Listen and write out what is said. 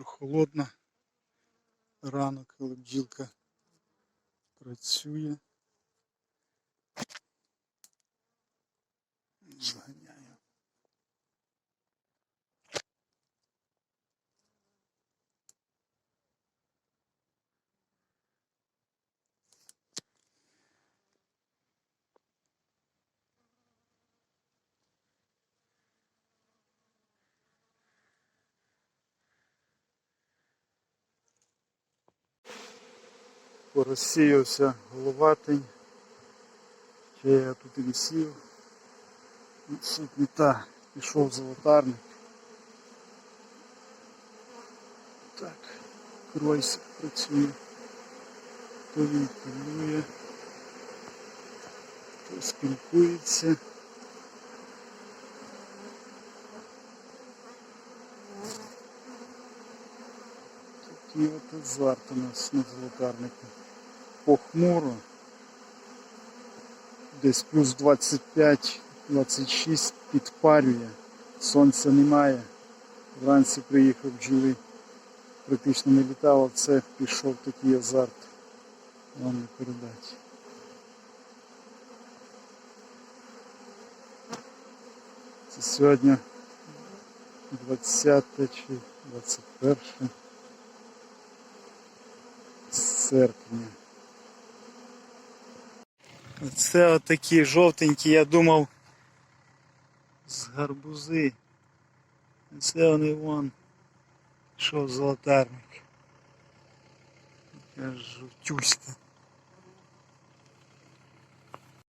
прохолодно. Ранок, але бджілка працює. Порозсіявся головатий. Ще я тут і висів. Суть не та, пішов золотарник. Так, кройсик працює. То він полює, то спілкується. Такий от азарт у нас на золотарнику. Похмуро. Десь плюс 25-26 підпарює. Сонця немає. Вранці приїхав бджоли. Практично не літало, це пішов такий азарт. Вам не передати. Це сьогодні 20 чи 21 серпня. Це отакі жовтенькі, я думав, з гарбузи. Це вони вон, що золотарник. Жовтюська.